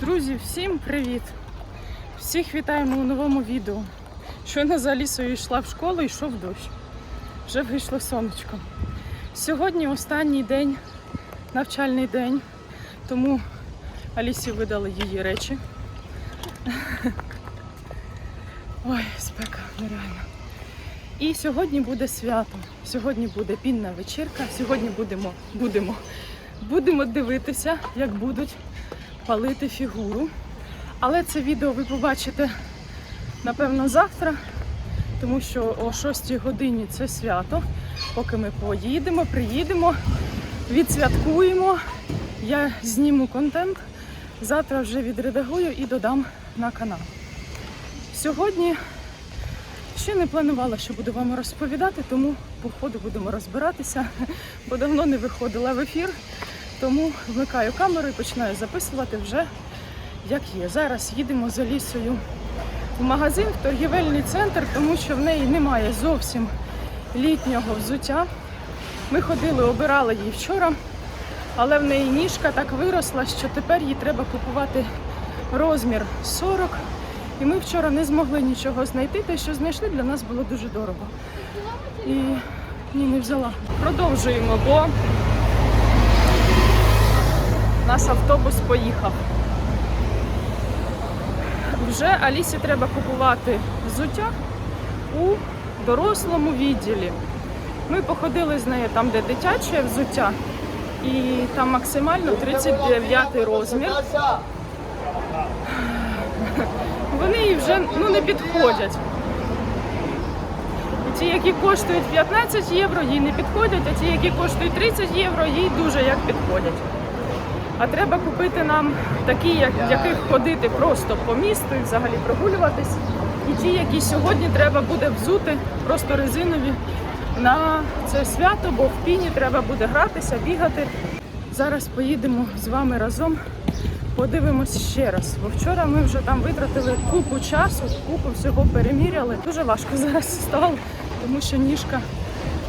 Друзі, всім привіт! Всіх вітаємо у новому відео. Щойно за лісою йшла в школу, йшов дощ. Вже вийшло сонечко. Сьогодні останній день, навчальний день, тому Алісі видали її речі. Ой, спека нереально. І сьогодні буде свято. Сьогодні буде пінна вечірка. Сьогодні будемо, будемо, будемо дивитися, як будуть палити фігуру. Але це відео ви побачите, напевно, завтра, тому що о 6 годині це свято. Поки ми поїдемо, приїдемо, відсвяткуємо. Я зніму контент. Завтра вже відредагую і додам на канал. Сьогодні ще не планувала, що буду вам розповідати, тому по ходу будемо розбиратися, бо давно не виходила в ефір. Тому вмикаю камеру і починаю записувати вже як є. Зараз їдемо за лісою в магазин, в торгівельний центр, тому що в неї немає зовсім літнього взуття. Ми ходили, обирали її вчора, але в неї ніжка так виросла, що тепер їй треба купувати розмір 40. І ми вчора не змогли нічого знайти. Те, що знайшли, для нас було дуже дорого. І ні, не взяла. Продовжуємо, бо наш автобус поїхав. Вже Алісі треба купувати взуття у дорослому відділі. Ми походили з нею там, де дитяче взуття, і там максимально 39 розмір. Вони їй вже ну, не підходять. І ті, які коштують 15 євро, їй не підходять, а ті, які коштують 30 євро, їй дуже як підходять. А треба купити нам такі, як, яких ходити просто по місту і взагалі прогулюватись. І ті, які сьогодні треба буде взути, просто резинові на це свято, бо в піні треба буде гратися, бігати. Зараз поїдемо з вами разом, подивимось ще раз. Бо вчора ми вже там витратили купу часу, купу всього переміряли. Дуже важко зараз стало, тому що ніжка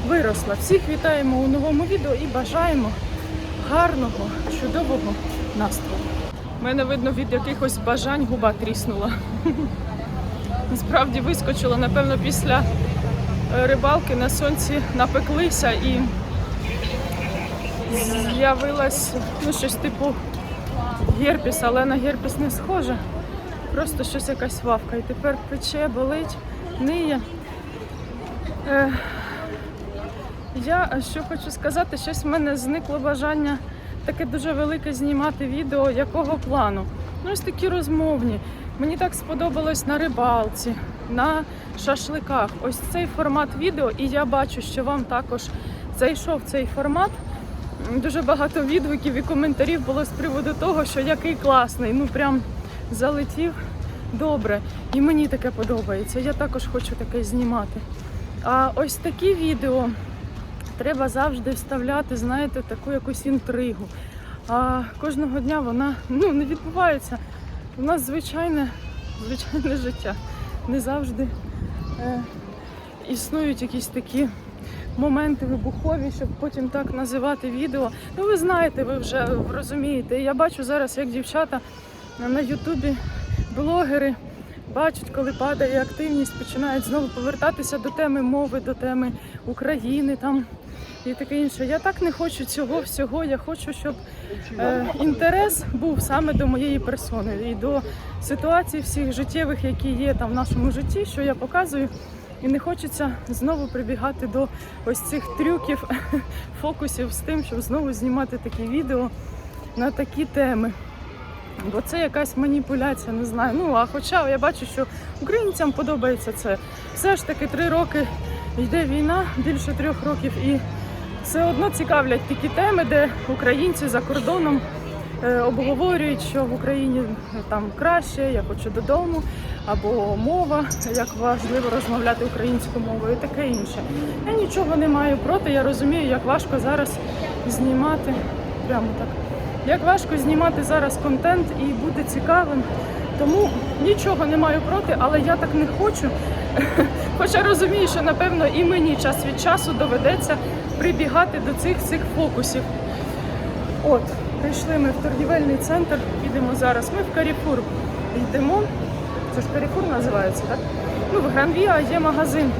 виросла. Всіх вітаємо у новому відео і бажаємо гарного, чудового настрою. У мене видно від якихось бажань губа тріснула. Насправді вискочила, напевно, після е, рибалки на сонці напеклися і з'явилась ну, щось типу герпіс, але на герпіс не схоже. Просто щось якась вавка. І тепер пече, болить, ниє. Я що хочу сказати, щось в мене зникло бажання таке дуже велике знімати відео якого плану. Ну, ось такі розмовні. Мені так сподобалось на рибалці, на шашликах. Ось цей формат відео, і я бачу, що вам також зайшов цей формат. Дуже багато відгуків і коментарів було з приводу того, що який класний, ну прям залетів добре. І мені таке подобається. Я також хочу таке знімати. А ось такі відео треба завжди вставляти, знаєте, таку якусь інтригу. А кожного дня вона ну, не відбувається. У нас звичайне, звичайне життя. Не завжди е, існують якісь такі моменти вибухові, щоб потім так називати відео. Ну, ви знаєте, ви вже розумієте. Я бачу зараз, як дівчата на Ютубі, блогери бачать, коли падає активність, починають знову повертатися до теми мови, до теми України там і таке інше. Я так не хочу цього всього. Я хочу, щоб е, інтерес був саме до моєї персони і до ситуацій всіх життєвих, які є там в нашому житті, що я показую. І не хочеться знову прибігати до ось цих трюків, фокусів з тим, щоб знову знімати такі відео на такі теми. Бо це якась маніпуляція, не знаю. Ну а хоча я бачу, що українцям подобається це. Все ж таки три роки йде війна, більше трьох років, і все одно цікавлять такі теми, де українці за кордоном е, обговорюють, що в Україні е, там краще, я хочу додому, або мова, як важливо розмовляти українською мовою, і таке інше. Я нічого не маю проти. Я розумію, як важко зараз знімати прямо так. Як важко знімати зараз контент і бути цікавим. Тому нічого не маю проти, але я так не хочу. Хоча розумію, що напевно і мені час від часу доведеться прибігати до цих цих фокусів. От, Прийшли ми в торгівельний центр, підемо зараз. Ми в Каріфур йдемо. Це ж Каріфур називається, так? Ну, в Гранвіа є магазин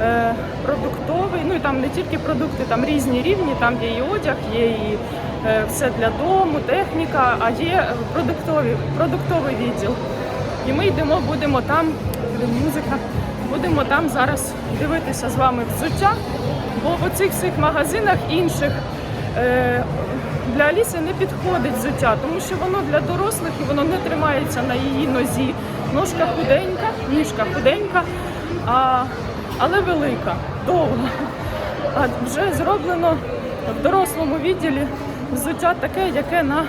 е, продуктовий. Ну і там не тільки продукти, там різні рівні, там є і одяг, є і е, все для дому, техніка, а є продуктові, продуктовий відділ. І ми йдемо, будемо там, музика, будемо там зараз дивитися з вами взуття. Бо в оцих всіх магазинах інших е, для Аліси не підходить взуття, тому що воно для дорослих і воно не тримається на її нозі. Ножка худенька, ніжка худенька, а, але велика, довга. А вже зроблено в дорослому відділі взуття таке, яке на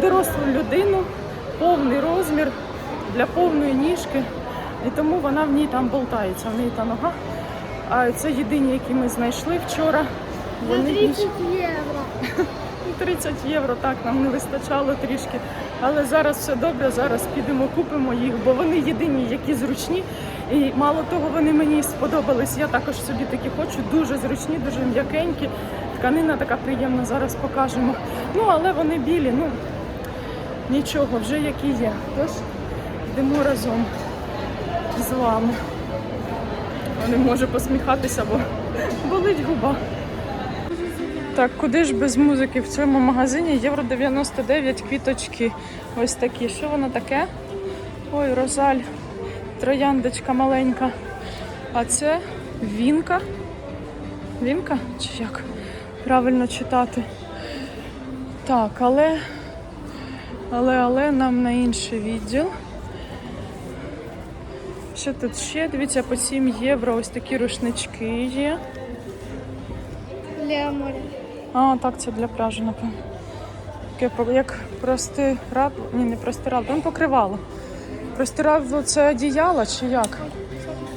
дорослу людину, повний розмір для повної ніжки. І тому вона в ній там болтається, в неї та нога. А це єдині, які ми знайшли вчора. Вони 30 євро. 30 євро, так, нам не вистачало трішки. Але зараз все добре, зараз підемо, купимо їх, бо вони єдині, які зручні. І мало того, вони мені сподобались. Я також собі такі хочу, дуже зручні, дуже м'якенькі. Тканина така приємна, зараз покажемо. Ну, але вони білі, ну нічого, вже які є. Тож йдемо разом з вами. Не можу посміхатися, бо болить губа. Так, куди ж без музики в цьому магазині? Євро 99 квіточки. Ось такі. Що воно таке? Ой, розаль, трояндочка маленька. А це вінка. Вінка? Чи як правильно читати? Так, але, але, але нам на інший відділ. Що тут ще? Дивіться, по 7 євро ось такі рушнички є. Для моря. А, так, це для пляжу, напевно. Таке як простирадло. Ні, не простирадло, ну покривало. Простирадло це одіяло чи як?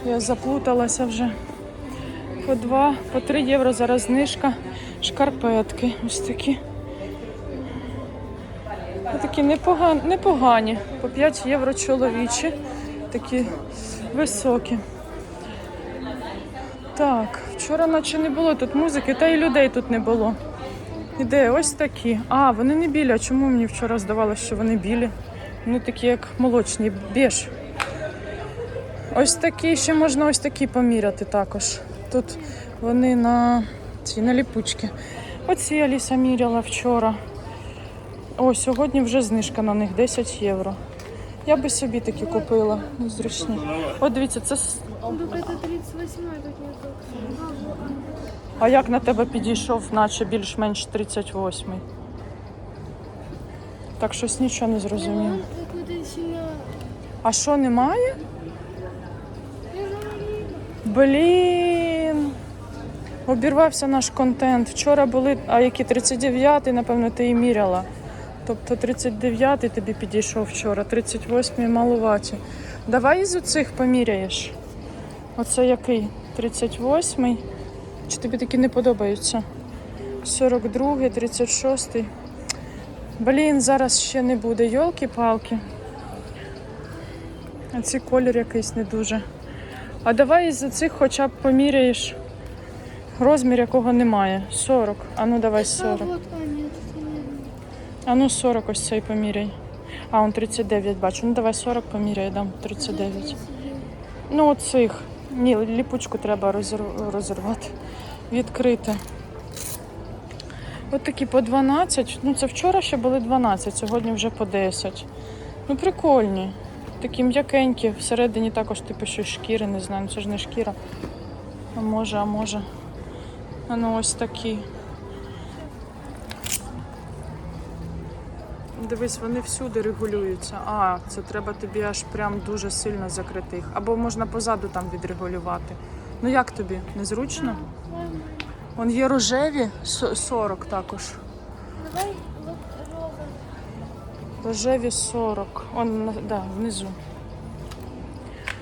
Я заплуталася вже. По 2, по 3 євро зараз знижка. Шкарпетки. Ось такі. Ось Такі непогані, непогані. По 5 євро чоловічі. Такі високі. Так, вчора наче не було тут музики, та й людей тут не було. Іде ось такі. А, вони не білі. А чому мені вчора здавалося, що вони білі? Вони такі, як молочні, біж. Ось такі, ще можна ось такі поміряти також. Тут вони на ці на ліпучки. Оці Аліса міряла вчора. О, сьогодні вже знижка на них 10 євро. Я би собі такі купила, ну, зручні. От дивіться, це с- 38 тут нету. А як на тебе підійшов, наче більш-менш 38-й? Так щось нічого не зрозумів. Сильно... А що немає? Блін. Обірвався наш контент. Вчора були, а які 39-й, напевно, ти і міряла. Тобто 39-й тобі підійшов вчора, 38-й малуваті. Давай із оцих поміряєш. Оце який? 38-й. Чи тобі такі не подобаються? 42-й, 36-й. Блін, зараз ще не буде. Йолки-палки. А цей колір якийсь не дуже. А давай із цих хоча б поміряєш розмір, якого немає. 40. А ну давай 40. А ну 40 ось цей поміряй. А, он 39 бачу. Ну давай 40 поміряй, дам 39. Ну оцих. Ні, ліпучку треба розірвати. Відкрити. От такі по 12. Ну це вчора ще були 12, сьогодні вже по 10. Ну прикольні. Такі м'якенькі. Всередині також типу щось шкіри, не знаю, ну, це ж не шкіра. А може, а може. А ну ось такі. Дивись, вони всюди регулюються. А, це треба тобі аж прям дуже сильно закрити їх. Або можна позаду там відрегулювати. Ну як тобі? Незручно? Вон є рожеві 40 також. Давай. Рожеві 40. Он да, внизу.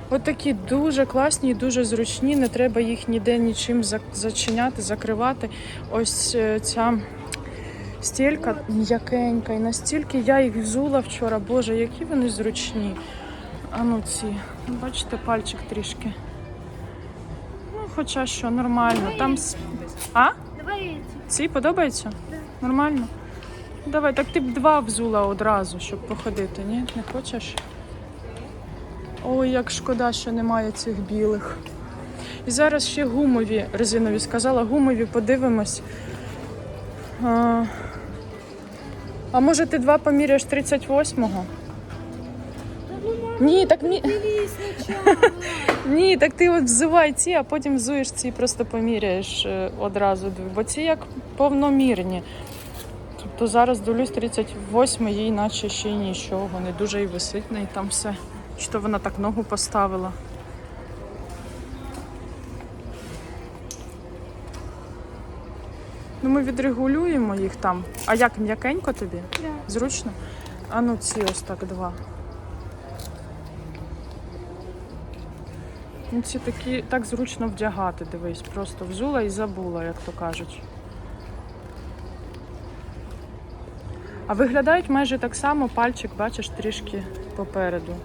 От такі дуже класні і дуже зручні. Не треба їх ніде нічим зачиняти, закривати. Ось е, ця стілька м'якенька. І настільки я їх взула вчора. Боже, які вони зручні. А ну ці. Бачите, пальчик трішки. Ну, хоча що, нормально. Там. А? Ці подобаються? Нормально? Давай, так ти б два взула одразу, щоб походити, ні? Не хочеш? Ой, як шкода, що немає цих білих. І зараз ще гумові резинові сказала, гумові подивимось. А, а може ти два поміряєш 38-го? Ні, так мі... Ні, так ти от взувай ці, а потім взуєш ці, просто поміряєш е, одразу. Бо ці як повномірні. Тобто зараз дивлюсь 38 їй наче ще й нічого, не дуже і висить неї там все. Чи то вона так ногу поставила. Ми відрегулюємо їх там. А як м'якенько тобі? Да. Зручно? А ну ці ось так два. Ну, ці такі так зручно вдягати, дивись, просто взула і забула, як то кажуть. А виглядають майже так само, пальчик, бачиш, трішки попереду.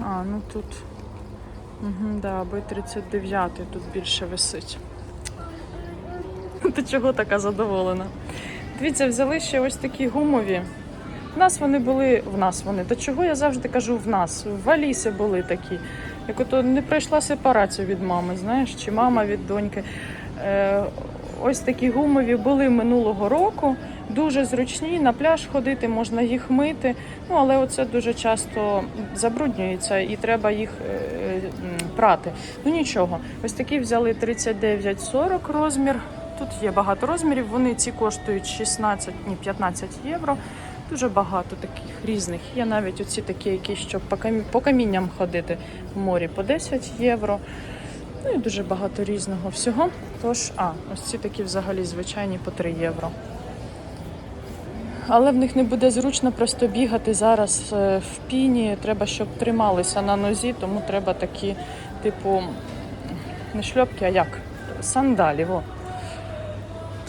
А, ну тут. Угу, да, аби 39 тут більше висить. Ти чого така задоволена? Дивіться, взяли ще ось такі гумові. В нас вони були, в нас вони. Та чого я завжди кажу в нас? В Аліси були такі. Як ото не пройшла сепарацію від мами, знаєш, чи мама від доньки. Е, ось такі гумові були минулого року. Дуже зручні, на пляж ходити, можна їх мити. Ну, але оце дуже часто забруднюється і треба їх е, прати. Ну нічого, ось такі взяли 39,40 розмір. Тут є багато розмірів. Вони ці коштують 16, ні, 15 євро. Дуже багато таких різних. Є навіть оці такі, які щоб по, камінням ходити в морі по 10 євро. Ну і дуже багато різного всього. Тож, а, ось ці такі взагалі звичайні по 3 євро. Але в них не буде зручно просто бігати зараз е, в піні. Треба, щоб трималися на нозі, тому треба такі, типу, не шльопки, а як? Сандалі. Во.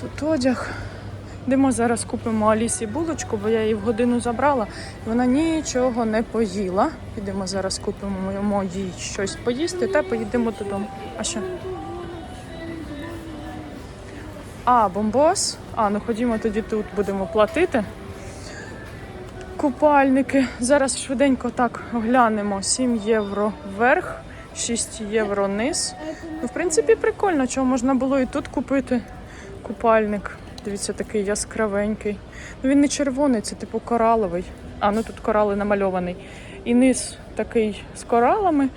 Тут одяг. Йдемо зараз купимо Алісі булочку, бо я її в годину забрала. Вона нічого не поїла. Підемо зараз купимо йому їй щось поїсти та поїдемо додому. А що? А, бомбос. А, ну ходімо тоді тут будемо платити. Купальники. Зараз швиденько так оглянемо. 7 євро вверх, 6 євро низ. Ну, в принципі, прикольно, чого можна було і тут купити купальник. Дивіться, такий яскравенький. Ну він не червоний, це типу кораловий. А, ну тут корали намальований. І низ такий з коралами,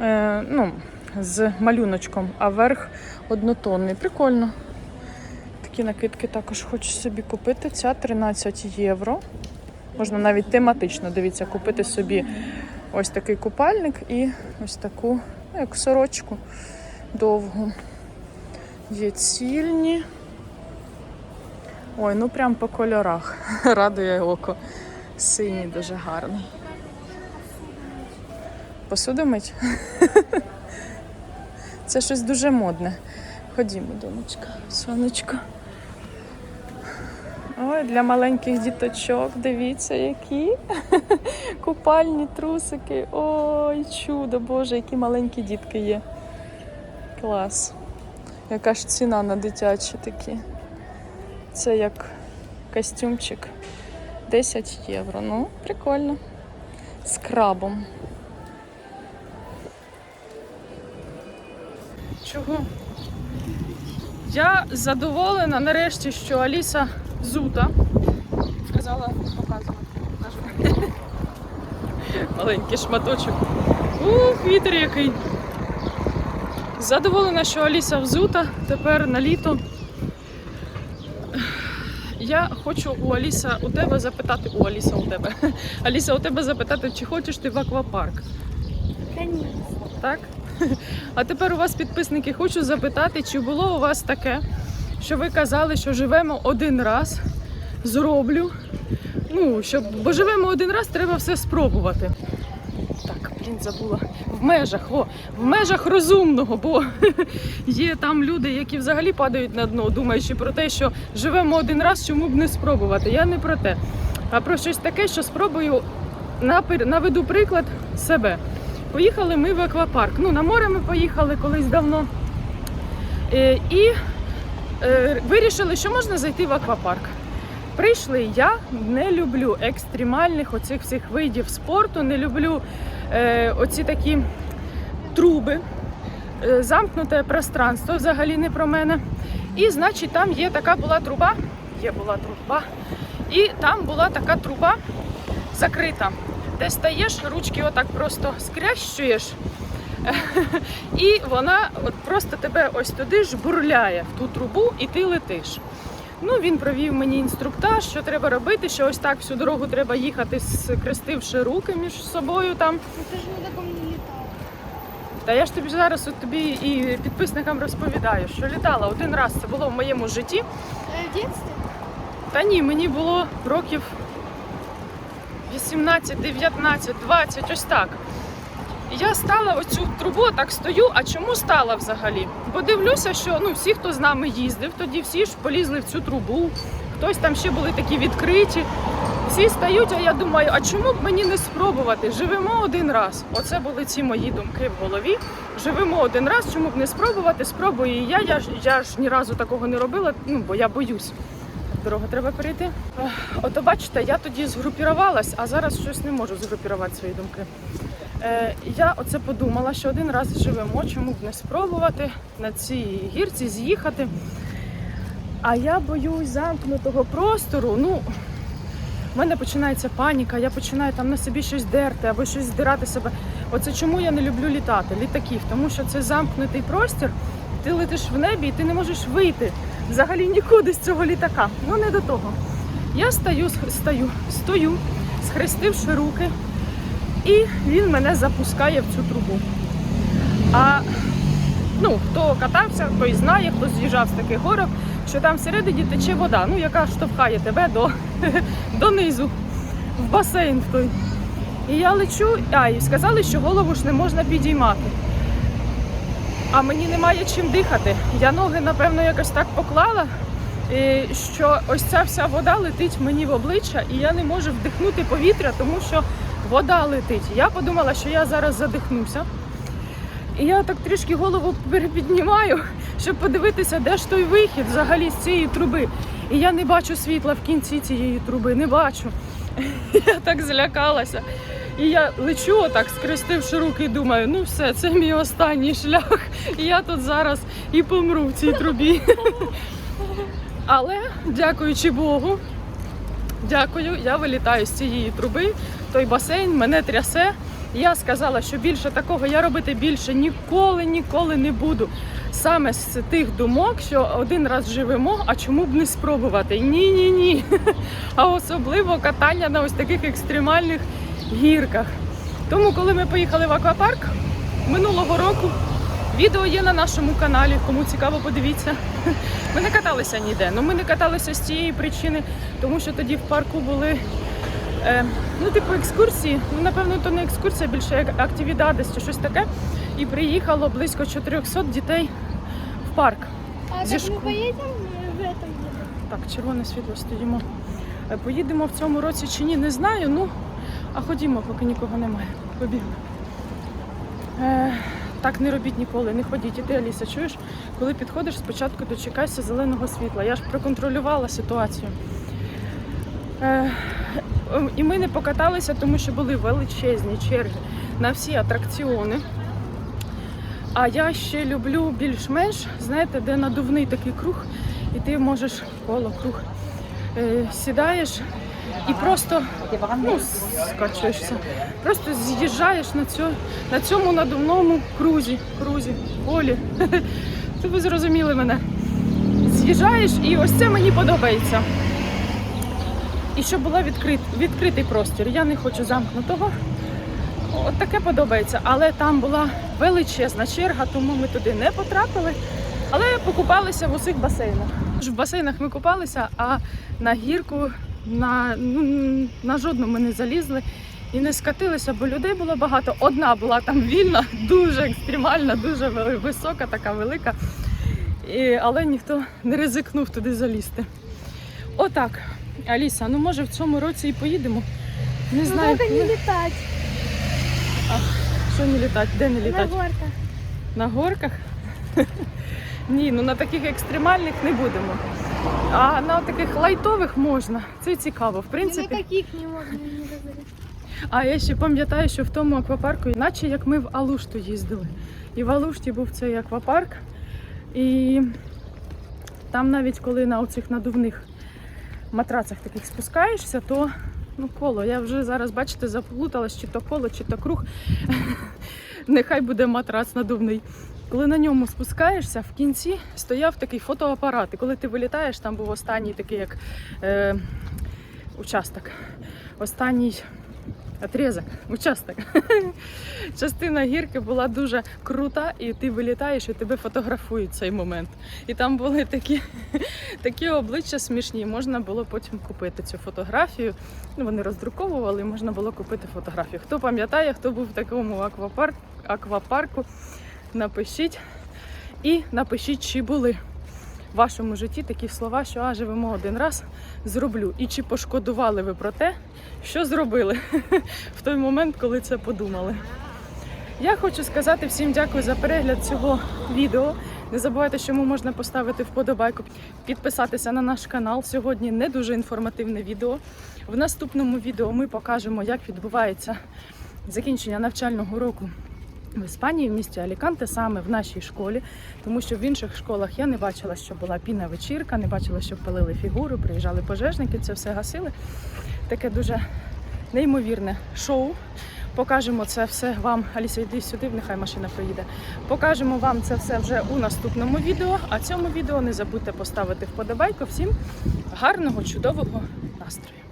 е, ну, з малюночком, а верх однотонний. Прикольно. Такі накидки також хочу собі купити. Ця 13 євро. Можна навіть тематично, дивіться, купити собі ось такий купальник і ось таку, ну, як сорочку довгу. Є цільні. Ой, ну прям по кольорах. Радує око. Синій дуже гарний. Посуду мить? Це щось дуже модне. Ходімо, донечка, сонечко. Ой, для маленьких діточок, дивіться, які купальні трусики. Ой, чудо, Боже, які маленькі дітки є. Клас. Яка ж ціна на дитячі такі? Це як костюмчик. 10 євро. Ну, прикольно. З крабом. Чого? Я задоволена нарешті, що Аліса зута. Сказала показувати. Кажу. Маленький шматочок. Ух, вітер який. Задоволена, що Аліса взута тепер на літо. Я хочу у Аліса у тебе запитати. У Аліса у тебе. Аліса у тебе запитати, чи хочеш ти в аквапарк. Конечно. Так? А тепер у вас, підписники, хочу запитати, чи було у вас таке, що ви казали, що живемо один раз, зроблю. Ну, щоб, бо живемо один раз, треба все спробувати. Так, блін, забула. В межах, о, в межах розумного, бо є там люди, які взагалі падають на дно, думаючи про те, що живемо один раз, чому б не спробувати. Я не про те, а про щось таке, що спробую наведу приклад себе. Поїхали ми в аквапарк. Ну, на море ми поїхали колись давно. Е, І вирішили, що можна зайти в аквапарк. Прийшли. Я не люблю екстремальних оцих всіх видів спорту, не люблю е, оці такі труби, е, замкнуте пространство взагалі не про мене. І значить, там є така була труба. Є була труба. І там була така труба закрита. Де стаєш, ручки отак просто скрящуєш, і вона от просто тебе ось туди ж бурляє в ту трубу, і ти летиш. Ну, він провів мені інструктаж, що треба робити, що ось так всю дорогу треба їхати, скрестивши руки між собою там. Ну ты же на таком не летал. Та я ж тобі зараз от тобі і підписникам розповідаю, що літала один раз. Це було в моєму житті. Э, В детстве? Та ні, мені було років 18, 19, 20, ось так. Я стала оцю трубу, так стою. А чому стала взагалі? Бо дивлюся, що ну всі, хто з нами їздив, тоді всі ж полізли в цю трубу. Хтось там ще були такі відкриті. Всі стають, а я думаю, а чому б мені не спробувати? Живемо один раз. Оце були ці мої думки в голові. Живемо один раз, чому б не спробувати? Спробую і я. Я ж я ж ні разу такого не робила, ну бо я боюсь. Дорогу треба перейти. Ото бачите, я тоді згрупірувалась, а зараз щось не можу згрупірувати свої думки. Е, я оце подумала, що один раз живемо, чому б не спробувати на цій гірці з'їхати. А я боюсь замкнутого простору. Ну, в мене починається паніка, я починаю там на собі щось дерти або щось здирати себе. Оце чому я не люблю літати, літаків, тому що це замкнутий простір, ти летиш в небі і ти не можеш вийти взагалі нікуди з цього літака. Ну не до того. Я стою, стою, стою, схрестивши руки, і він мене запускає в цю трубу. А ну, хто катався, той знає, хто з'їжджав з таких горок, що там всередині тече вода, ну яка штовхає тебе до, донизу, в басейн в той. І я лечу, а і сказали, що голову ж не можна підіймати. А мені немає чим дихати. Я ноги, напевно, якось так поклала, що ось ця вся вода летить мені в обличчя, і я не можу вдихнути повітря, тому що вода летить. Я подумала, що я зараз задихнуся. І я так трішки голову перепіднімаю, щоб подивитися, де ж той вихід взагалі з цієї труби. І я не бачу світла в кінці цієї труби, не бачу. Я так злякалася. І я лечу отак, скрестивши руки, і думаю, ну все, це мій останній шлях. І я тут зараз і помру в цій трубі. Але, дякуючи Богу, дякую, я вилітаю з цієї труби, той басейн мене трясе. Я сказала, що більше такого я робити більше ніколи, ніколи не буду. Саме з тих думок, що один раз живемо, а чому б не спробувати? Ні, ні, ні. А особливо катання на ось таких екстремальних гірках. Тому, коли ми поїхали в аквапарк минулого року, відео є на нашому каналі. Кому цікаво, подивіться. Ми не каталися ніде. Ну ми не каталися з цієї причини, тому що тоді в парку були е, ну, типу екскурсії. Ну, напевно, то не екскурсія, більше як активідадес чи щось таке. І приїхало близько 400 дітей в парк. А Зі так мы школ- поедем э, в этом году? Так, червоне світло стоїмо. Е, Поїдемо в цьому році чи ні, не знаю. Ну, а ходімо, поки нікого немає. Побігли. Е, так не робіть ніколи, не ходіть. І ти, Аліса, чуєш, коли підходиш, спочатку дочекайся зеленого світла. Я ж проконтролювала ситуацію. Е, і ми не покаталися, тому що були величезні черги на всі атракціони. А я ще люблю більш-менш, знаєте, де надувний такий круг, і ти можеш коло круг е, сідаєш і просто ну, скачуєшся. Просто з'їжджаєш на, цьо, на цьому надувному крузі, крузі, полі. Ти ви зрозуміли мене. З'їжджаєш, і ось це мені подобається. І щоб була відкрит, відкритий простір. Я не хочу замкнутого. От таке подобається, але там була величезна черга, тому ми туди не потрапили. Але покупалися в усіх басейнах. В басейнах ми купалися, а на гірку на, ну, на жодну ми не залізли і не скатилися, бо людей було багато. Одна була там вільна, дуже екстремальна, дуже висока, така велика. І, але ніхто не ризикнув туди залізти. Отак. Аліса, ну може в цьому році і поїдемо. Не Ну знаю, только не летать що не літати, де не на горках. На горках? Ні, ну на таких екстремальних не будемо. А на таких лайтових можна. Це цікаво. В принципі, на каких не можно не разорить. а я ще пам'ятаю, що в тому аквапарку, наче як ми в Алушту їздили. І в Алушті був цей аквапарк. І там навіть коли на оцих надувних матрацах таких спускаєшся, то ну, коло. Я вже зараз, бачите, заплуталась, чи то коло, чи то круг. Нехай буде матрац надувний. Коли на ньому спускаєшся, в кінці стояв такий фотоапарат. І коли ти вилітаєш, там був останній такий як е, участок. Останній отрізок, участок. Частина гірки була дуже крута, і ти вилітаєш, і тебе фотографують цей момент. І там були такі, такі обличчя смішні. Можна було потім купити цю фотографію. Ну, вони роздруковували, і можна було купити фотографію. Хто пам'ятає, хто був в такому аквапарк, аквапарку, напишіть і напишіть, чи були в вашому житті такі слова, що а живемо один раз, зроблю. І чи пошкодували ви про те, що зробили в той момент, коли це подумали. Я хочу сказати всім дякую за перегляд цього відео. Не забувайте, що йому можна поставити вподобайку, підписатися на наш канал. Сьогодні не дуже інформативне відео. В наступному відео ми покажемо, як відбувається закінчення навчального року в Іспанії, в місті Аліканте, саме в нашій школі, тому що в інших школах я не бачила, що була піна вечірка, не бачила, що палили фігуру, приїжджали пожежники, це все гасили. Таке дуже неймовірне шоу. Покажемо це все вам. Аліса, йди сюди, нехай машина приїде. Покажемо вам це все вже у наступному відео. А цьому відео не забудьте поставити вподобайку. Всім гарного, чудового настрою!